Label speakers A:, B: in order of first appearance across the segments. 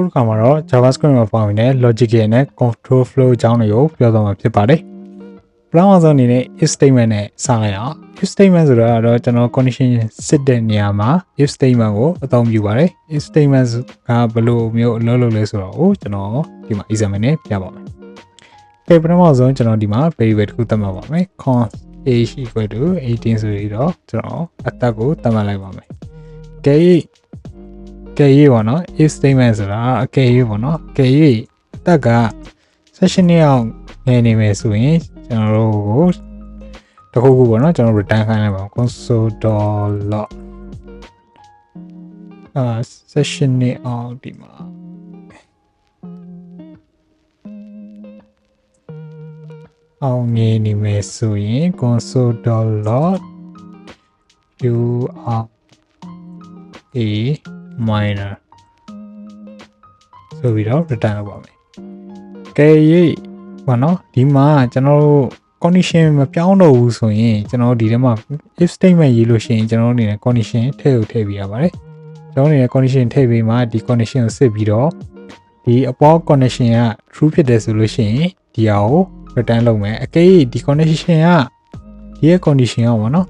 A: ခုတစ်ခါမှာတော့ JavaScript မှာပါဝင်တဲ့ logical နဲ့ control flow အကြောင်းတွေကိုပြောသွားမှာဖြစ်ပါတယ်။ပထမဆုံးအနေနဲ့ if statement နဲ့စလိုက်အောင် if statement ဆိုတာကတော့ကျွန်တော် condition စစ်တဲ့နေရာမှာ if statement ကိုအသုံးပြုပါတယ်။ if statement ကဘယ်လိုမျိုးအလုပ်လုပ်လဲဆိုတော့ကိုကျွန်တော်ဒီမှာ example နဲ့ပြပါမယ်။ကဲပထမဆုံးကျွန်တော်ဒီမှာ variable တစ်ခုသတ်မှတ်ပါမယ်။ const age equal to 18ဆိုပြီးတော့ကျွန်တော်အသက်ကိုသတ်မှတ်လိုက်ပါမယ်။ကဲ ကဲရေးပါနော် if statement ဆိုတာအကယ်၍ပေါ့နော်ကဲ၍အသက်က16နှစ်အောင်ငယ်နေမယ်ဆိုရင်ကျွန်တော်တို့ကိုတခုခုပေါ့နော်ကျွန်တော် return ခိုင်းလိုက်ပါ console.log အာ session နဲ့အောင်ဒီမှာအောင်ငယ်နေမယ်ဆိုရင် console.log you are a minor ဆိုပြီးတော့ return လုပ်ပါမယ်။ကဲ၍ဘာနော်ဒီမှာကျွန်တော်တို့ condition မပြောင်းတော့ဘူးဆိုရင်ကျွန်တော်တို့ဒီထဲမှာ if statement ရေးလို့ရှိရင်ကျွန်တော်တို့အနေနဲ့ condition ထည့်ဖို့ထည့်ပြရပါတယ်။ကျွန်တော်အနေနဲ့ condition ထည့်ပြီးမှဒီ condition ကိုစစ်ပြီးတော့ဒီအပေါ် condition က true ဖြစ်တယ်ဆိုလို့ရှိရင်ဒီဟာကို return လုပ်မယ်။အကယ်၍ဒီ condition ကဒီရဲ့ condition ကပေါ့နော်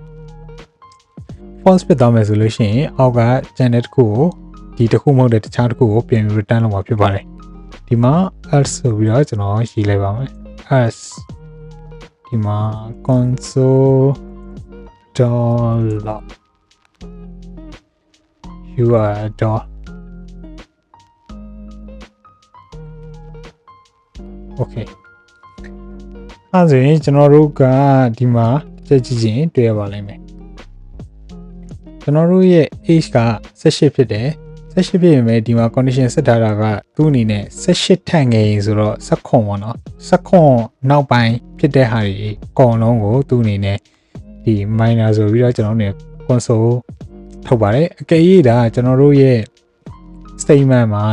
A: false ဖြစ်သွားမယ်ဆိုလို့ရှိရင်အောက်က channel တစ်ခုကိုဒီတစ်ခုမဟုတ်တဲ့တခြားတစ်ခုကိုပြန်ပြီး return လုပ်မှာဖြစ်ပါတယ်ဒီမှာ else ဆိုပြီးတော့ကျွန်တော်ရေးလိုက်ပါမယ် else ဒီမှာ console dollar you are dot okay အဲဆိုရင်ကျွန်တော်တို့ကဒီမှာကြည့်ကြည့်ချင်းတွေ့ရပါလိမ့်မယ် ကျွန်တော်တို့ရဲ့ age က18ဖြစ်တယ်18ဖြစ်ရင်ပဲဒီမှာ condition ဆက်ထားတာကသူ့အနေနဲ့18ထန့်ငယ်ရင်ဆိုတော့16ပေါ့နော်16နောက်ပိုင်းဖြစ်တဲ့ဟာတွေအကုန်လုံးကိုသူ့အနေနဲ့ဒီ minor ဆိုပြီးတော့ကျွန်တော်တို့ console ထုတ်ပါတယ်အကယ်၍ဒါကျွန်တော်တို့ရဲ့ statement မှာ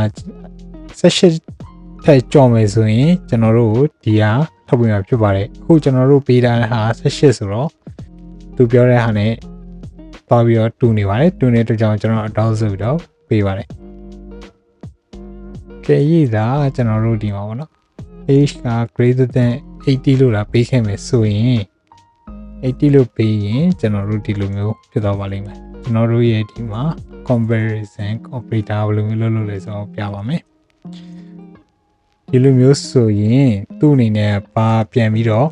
A: 18ထက်ကြော်မယ်ဆိုရင်ကျွန်တော်တို့ဒီဟာထုတ်ပြမှာဖြစ်ပါတယ်အခုကျွန်တော်တို့ပေးထားတဲ့ဟာ18ဆိုတော့သူပြောတဲ့ဟာနဲ့ သွားပြီးတော့တူနေပါတယ်တူနေတဲ့အတွက်ကြောင့်ကျွန်တော်အတောင်းဆိုပြီးတော့ပေးပါတယ်ကဲရည်သာကျွန်တော်တို့ဒီမှာပေါ့နော် age က greater than 80လို့လာပေးခဲ့မယ်ဆိုရင်80လို့ပေးရင်ကျွန်တော်တို့ဒီလိုမျိုးဖြစ်သွားပါလိမ့်မယ်ကျွန်တော်တို့ရဲ့ဒီမှာ comparison operator ဘယ်လိုမျိုးလုပ်လို့လဲဆိုတော့ပြပါမယ်ဒီလိုမျိုးဆိုရင်သူ့အနေနဲ့ပါပြန်ပြီးတော့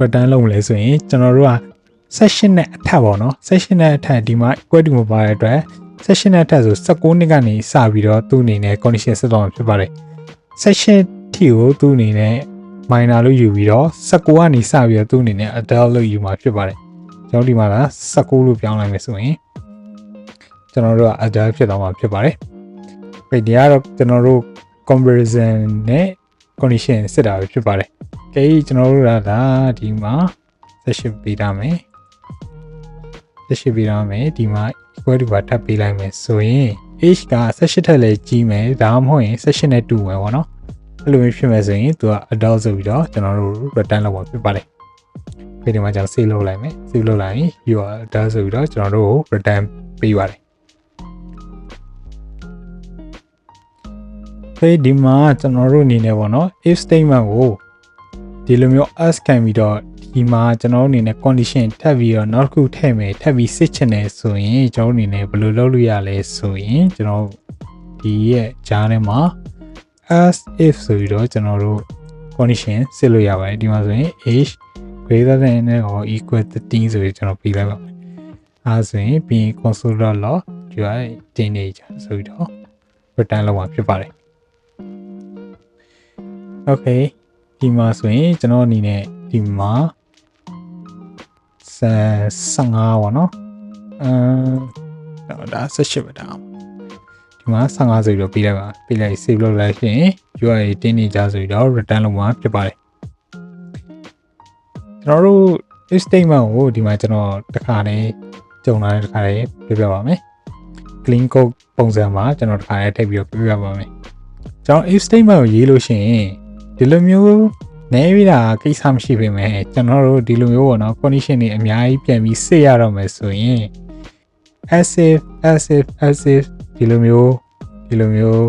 A: return လုပ်မလဲဆိုရင်ကျွန်တော်တို့က session နဲ့အထက်ပေါ့နော် session နဲ့အထက်ဒီမှာ equal to မပါတဲ့အတွက် session နဲ့အထက်ဆို16နှစ်ကနေစပြီးတော့သူ့အနေနဲ့ condition ဆက်သွားမှာဖြစ်ပါတယ် session ထီကိုသူ့အနေနဲ့ minor လို့ယူပြီးတော့19ကနေစပြီးတော့သူ့အနေနဲ့ adult လို့ယူမှာဖြစ်ပါတယ်ကျွန်တော်ဒီမှာက19လို့ပြောင်းလိုက်မယ်ဆိုရင်ကျွန်တော်တို့က adult ဖြစ်သွားမှာဖြစ်ပါတယ်ဒီကတော့ကျွန်တော်တို့ comparison နဲ့ condition စစ်တာပဲဖြစ်ပါတယ်ကဲကျွန်တော်တို့ကဒါဒီမှာ session ပေးထားမယ် session ပေးထားမယ်ဒီမှာ equal to ပါထပ်ပေးလိုက်မယ်ဆိုရင် age က session ထက်လည်းကြီးမယ်ဒါမှမဟုတ်ရင် session နဲ့တူမယ်ပေါ့နော်အဲ့လိုမျိုးဖြစ်မယ်ဆိုရင်သူက adult ဆိုပြီးတော့ကျွန်တော်တို့ return လုပ်မှာဖြစ်ပါတယ်ဒီဒီမှာကျွန်တော် save လုပ်လိုက်မယ် save လုပ်လိုက်ရင် you are adult ဆိုပြီးတော့ကျွန်တော်တို့ return ပေးပါတယ်ဖေးဒီမှာကျွန်တော်တို့အနေနဲ့ပေါ့နော် if statement ကို ဒီလိုမျိုး ask ခံပြီးတော့ဒီမှာကျွန်တော်တို့အနေနဲ့ condition ထပ်ပြီးတော့နောက်တစ်ခုထည့်မယ်ထပ်ပြီးစစ်ချင်တယ်ဆိုရင်ကျွန်တော်တို့အနေနဲ့ဘယ်လိုလုပ်လို့ရလဲဆိုရင်ကျွန်တော်ဒီရဲ့ကြားထဲမှာ as if ဆိုပြီးတော့ကျွန်တော်တို့ condition စစ်လို့ရပါတယ်ဒီမှာဆိုရင် age greater than နဲ့ or equal to 13ဆိုပြီးကျွန်တော်ပြလိုက်ပါမယ်အဲဆိုရင်ပြီး console.log ဒီက teenager ဆိုပြီးတော့ return လုပ်မှာဖြစ်ပါတယ် okay ဒီမှာဆိုရင်ကျွန်တော်အနေနဲ့ဒီမှာ15ပေါ့နော်အဲဒါ18ပဲဒါဒီမှာ15ဆိုပြီးတော့ပေးလိုက်ပါပေးလိုက် save လုပ်လိုက်ရှင် UI တင်းနေကြဆိုပြီးတော့ return လုပ်မှာဖြစ်ပါတယ်ကျွန်တော်တို့ if statement ကိုဒီမှာကျွန်တော်တခါလေးကြုံလာတဲ့တခါလေးပြပြပါမယ် clean code ပုံစံမှာကျွန်တော်တခါလေးထည့်ပြီးတော့ပြပြပါမယ်ကျွန်တော် if statement ကိုရေးလို့ရှိရင် ဒီလိုမျိုးနေပြီးတာကိစ္စမရှိပေမဲ့ကျွန်တော်တို့ဒီလိုမျိုးပေါ့နော် condition တွေအများကြီးပြန်ပြီးစစ်ရတော့မယ်ဆိုရင် as if as if as if ဒီလိုမျိုးဒီလိုမျိုး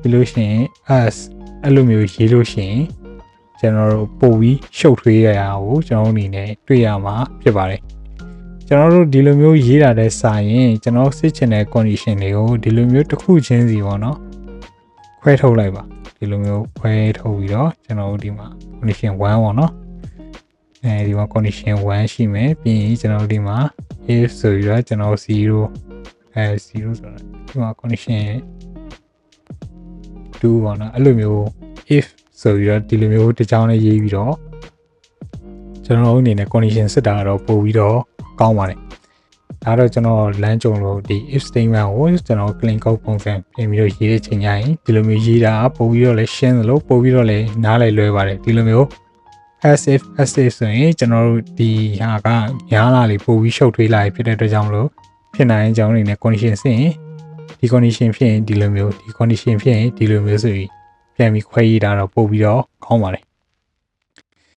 A: ပြီးလို့ရှိရင် as အဲ့လိုမျိုးရေးလို့ရှိရင်ကျွန်တော်တို့ပို့ပြီးရှုပ်ထွေးရတာကိုကျွန်တော်တို့အနေနဲ့တွေ့ရမှာဖြစ်ပါတယ်ကျွန်တော်တို့ဒီလိုမျိုးရေးတာတဲ့စာရင်ကျွန်တော်စစ်ချင်တဲ့ condition တွေကိုဒီလိုမျိုးတစ်ခုချင်းစီပေါ့နော်ခွဲထုတ်လိုက်ပါ ဒီလိုမျိုးခွဲထုတ်ပြီးတော့ကျွန်တော်တို့ဒီမှာ condition 1ပေါ့နော်အဲဒီမှာ condition 1ရှိမယ်ပြီးရင်ကျွန်တော်တို့ဒီမှာ if ဆိုပြီးတော့ကျွန်တော်0အဲ0ဆိုတော့ဒီမှာ condition 2ပေါ့နော်အဲ့လိုမျိုး if ဆိုပြီးတော့ဒီလိုမျိုးတစ်ကြောင်းလေးရေးပြီးတော့ကျွန်တော်တို့အနေနဲ့ condition စစ်တာကတော့ပို့ပြီးတော့ကောင်းပါတယ် ဒါတော့ကျွန်တော်လမ်းကြုံလို့ဒီ if statement ကိုကျွန်တော် clean code ပုံစံပြင်ပြီးတော့ရေးတဲ့ချိန်ကျရင်ဒီလိုမျိုးရေးတာပို့ပြီးတော့လည်းရှင်းသလိုပို့ပြီးတော့လည်းနားလည်လွယ်ပါတယ်ဒီလိုမျိုး as if as if ဆိုရင်ကျွန်တော်တို့ဒီဟာကများလာလေပို့ပြီးရှုပ်ထွေးလာဖြစ်တဲ့အတွက်ကြောင့်မလို့ဖြစ်နိုင်တဲ့အကြောင်းတွေနဲ့ condition စစ်ရင်ဒီ condition ဖြစ်ရင်ဒီလိုမျိုးဒီ condition ဖြစ်ရင်ဒီလိုမျိုးဆိုပြီးပြန်ပြီးခွဲရေးတာတော့ပို့ပြီးတော့ကောင်းပါတယ်